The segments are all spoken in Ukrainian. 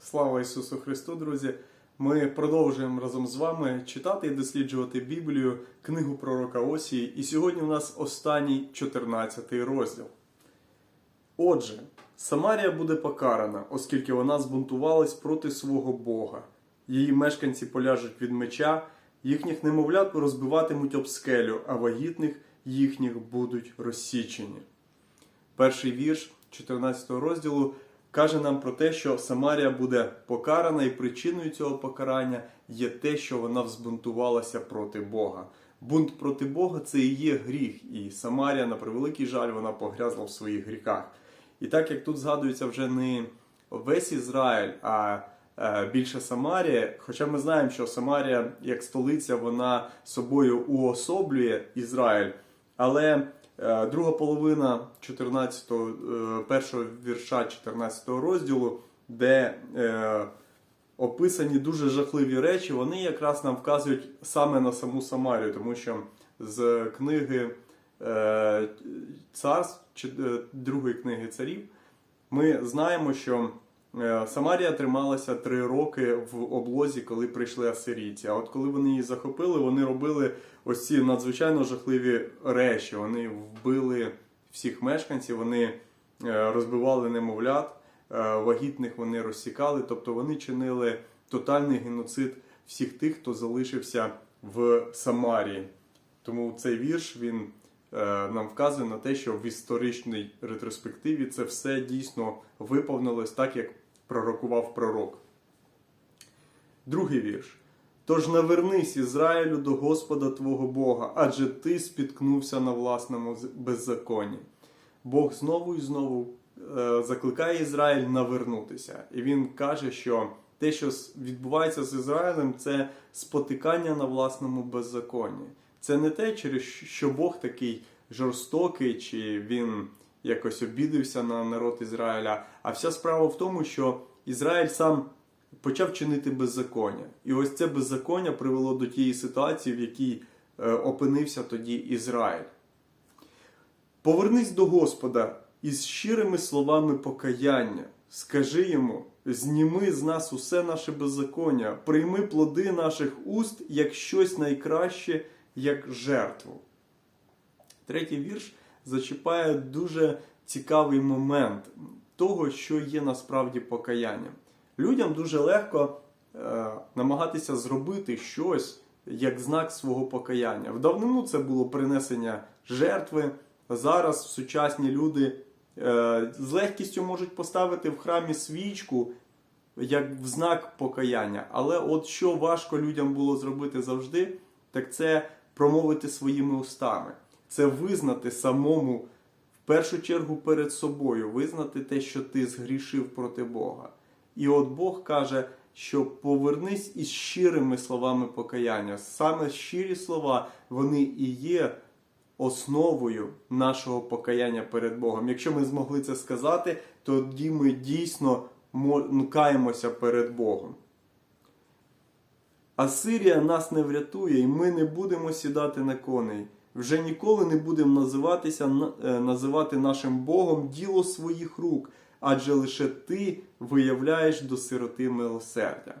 Слава Ісусу Христу, друзі! Ми продовжуємо разом з вами читати і досліджувати Біблію, книгу пророка Осії. І сьогодні у нас останній 14 розділ. Отже, Самарія буде покарана, оскільки вона збунтувалась проти свого Бога. Її мешканці поляжуть від меча, їхніх немовлят розбиватимуть об скелю, а вагітних їхніх будуть розсічені. Перший вірш 14 розділу каже нам про те, що Самарія буде покарана, і причиною цього покарання є те, що вона взбунтувалася проти Бога. Бунт проти Бога це і є гріх, і Самарія, на превеликий жаль, вона погрязла в своїх гріхах. І так як тут згадується вже не весь Ізраїль, а е, більше Самарія, хоча ми знаємо, що Самарія як столиця вона собою уособлює Ізраїль, але друга половина 14, е, першого вірша 14 розділу, де е, описані дуже жахливі речі, вони якраз нам вказують саме на саму Самарію, тому що з книги е, царств, е, другої книги царів, ми знаємо, що е, Самарія трималася три роки в облозі, коли прийшли асирійці. А от коли вони її захопили, вони робили ось ці надзвичайно жахливі речі. Вони вбили всіх мешканців, вони е, розбивали немовлят, е, вагітних вони розсікали, тобто вони чинили тотальний геноцид всіх тих, хто залишився в Самарії. Тому цей вірш він е, нам вказує на те, що в історичній ретроспективі це все дійсно виповнилось так, як пророкував пророк. Другий вірш. Тож навернись, Ізраїлю, до Господа Твого Бога, адже ти спіткнувся на власному беззаконні. Бог знову і знову е, закликає Ізраїль навернутися. І він каже, що те, що відбувається з Ізраїлем, це спотикання на власному беззаконні. Це не те, через що Бог такий жорстокий, чи він якось обідився на народ Ізраїля. А вся справа в тому, що Ізраїль сам почав чинити беззаконня. І ось це беззаконня привело до тієї ситуації, в якій е, опинився тоді Ізраїль. Повернись до Господа із щирими словами покаяння. Скажи йому: зніми з нас усе наше беззаконня, прийми плоди наших уст як щось найкраще, як жертву. Третій вірш зачіпає дуже цікавий момент того, що є насправді покаянням. Людям дуже легко е, намагатися зробити щось як знак свого покаяння. В давнину це було принесення жертви. Зараз сучасні люди е, з легкістю можуть поставити в храмі свічку як в знак покаяння. Але от що важко людям було зробити завжди, так це промовити своїми устами. Це визнати самому в першу чергу перед собою, визнати те, що ти згрішив проти Бога. І от Бог каже, що повернись із щирими словами покаяння. Саме щирі слова, вони і є основою нашого покаяння перед Богом. Якщо ми змогли це сказати, тоді ми дійсно мо- каємося перед Богом. Асирія нас не врятує, і ми не будемо сідати на коней. Вже ніколи не будемо називатися, е, називати нашим Богом діло своїх рук, адже лише ти виявляєш до сироти милосердя.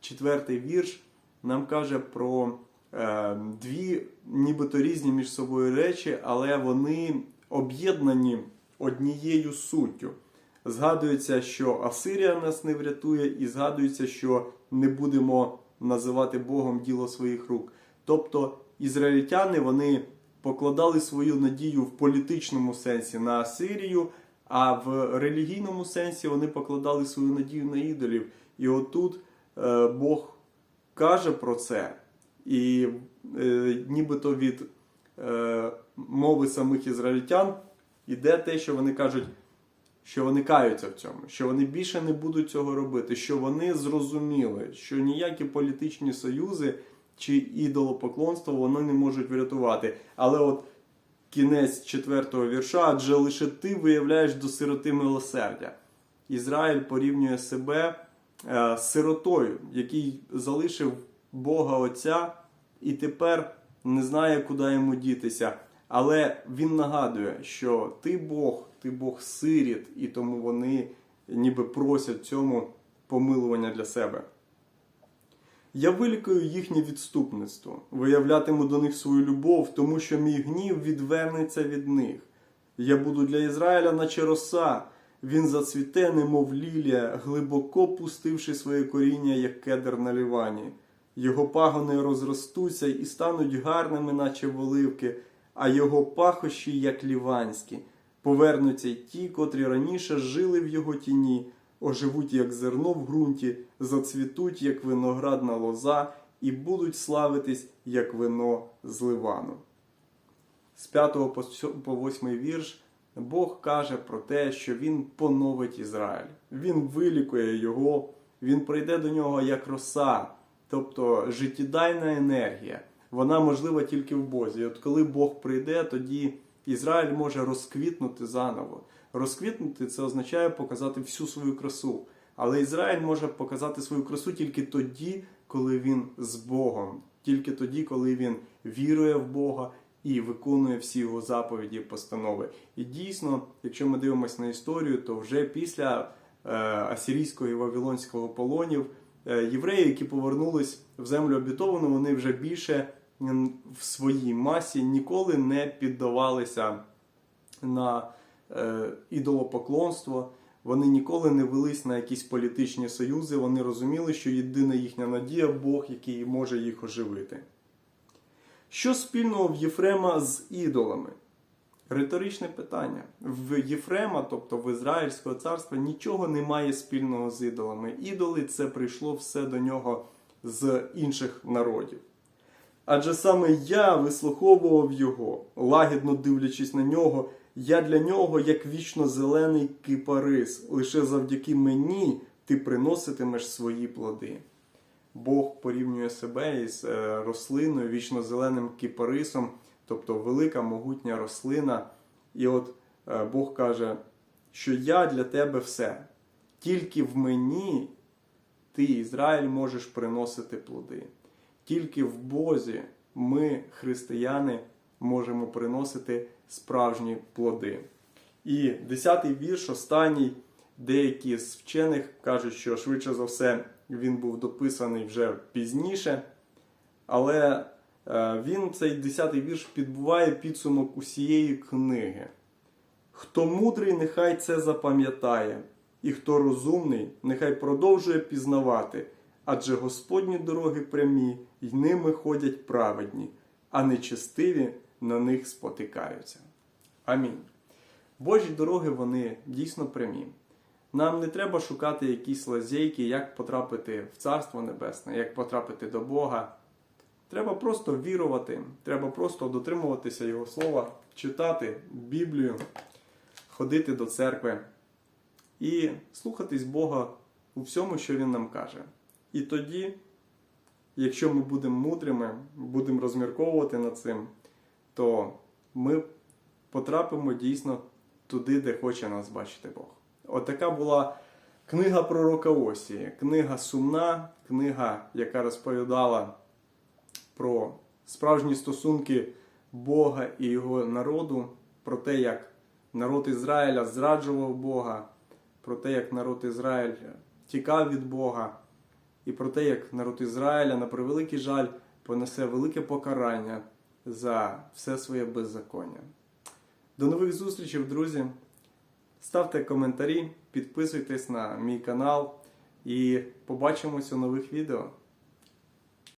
Четвертий вірш нам каже про е, дві нібито різні між собою речі, але вони об'єднані однією суттю. Згадується, що Асирія нас не врятує, і згадується, що не будемо називати Богом діло своїх рук. Тобто ізраїльтяни вони покладали свою надію в політичному сенсі на Асирію, а в релігійному сенсі вони покладали свою надію на ідолів. І отут е, Бог каже про це, і е, нібито від е, мови самих ізраїльтян іде те, що вони кажуть, що вони каються в цьому, що вони більше не будуть цього робити, що вони зрозуміли, що ніякі політичні союзи чи ідолопоклонство вони не можуть врятувати. Але от кінець четвертого вірша, адже лише ти виявляєш до сироти милосердя. Ізраїль порівнює себе е, сиротою, який залишив Бога Отця і тепер не знає, куди йому дітися. Але він нагадує, що ти Бог, ти Бог сиріт, і тому вони ніби просять цьому помилування для себе. Я вилікую їхнє відступництво, виявлятиму до них свою любов, тому що мій гнів відвернеться від них. Я буду для Ізраїля, наче роса, він зацвіте, немов лілія, глибоко пустивши своє коріння, як кедр на лівані. Його пагони розростуться і стануть гарними, наче воливки, а його пахощі, як ліванські. Повернуться й ті, котрі раніше жили в його тіні, оживуть, як зерно в ґрунті, зацвітуть, як виноградна лоза, і будуть славитись, як вино з ливану. З 5 по сьо- по 8 вірш Бог каже про те, що Він поновить Ізраїль. Він вилікує його, він прийде до нього як роса, тобто життєдайна енергія. Вона можлива тільки в Бозі. І от коли Бог прийде, тоді Ізраїль може розквітнути заново. Розквітнути це означає показати всю свою красу. Але Ізраїль може показати свою красу тільки тоді, коли він з Богом, тільки тоді, коли він вірує в Бога і виконує всі його заповіді постанови. І дійсно, якщо ми дивимося на історію, то вже після е, асирійського і вавилонського полонів е, євреї, які повернулись в землю обітовану, вони вже більше в своїй масі ніколи не піддавалися на е, ідолопоклонство. Вони ніколи не велись на якісь політичні союзи. Вони розуміли, що єдина їхня надія Бог, який може їх оживити. Що спільного в Єфрема з ідолами? Риторичне питання. В Єфрема, тобто в Ізраїльського царства, нічого немає спільного з ідолами. Ідоли це прийшло все до нього з інших народів. Адже саме я вислуховував його, лагідно дивлячись на нього, я для нього як вічно зелений кипарис. Лише завдяки мені ти приноситимеш свої плоди. Бог порівнює себе із е, рослиною, вічно зеленим кипарисом, тобто велика могутня рослина. І от е, Бог каже, що я для тебе все. Тільки в мені ти, Ізраїль, можеш приносити плоди. Тільки в Бозі ми, християни, можемо приносити справжні плоди. І десятий вірш, останній, деякі з вчених кажуть, що швидше за все він був дописаний вже пізніше. Але е, він, цей десятий вірш, підбуває підсумок усієї книги. Хто мудрий, нехай це запам'ятає, і хто розумний, нехай продовжує пізнавати, адже Господні дороги прямі, й ними ходять праведні, а нечестиві на них спотикаються. Амінь. Божі дороги вони дійсно прямі. Нам не треба шукати якісь лазейки, як потрапити в Царство Небесне, як потрапити до Бога. Треба просто вірувати, треба просто дотримуватися Його слова, читати Біблію, ходити до церкви і слухатись Бога у всьому, що Він нам каже. І тоді, якщо ми будемо мудрими, будемо розмірковувати над цим, то ми потрапимо дійсно туди, де хоче нас бачити Бог. Отака була книга пророка Осії. Книга сумна, книга, яка розповідала про справжні стосунки Бога і його народу, про те, як народ Ізраїля зраджував Бога, про те, як народ Ізраїля тікав від Бога, і про те, як народ Ізраїля, на превеликий жаль, понесе велике покарання за все своє беззаконня. До нових зустрічей, друзі! Ставте коментарі, підписуйтесь на мій канал і побачимось у нових відео.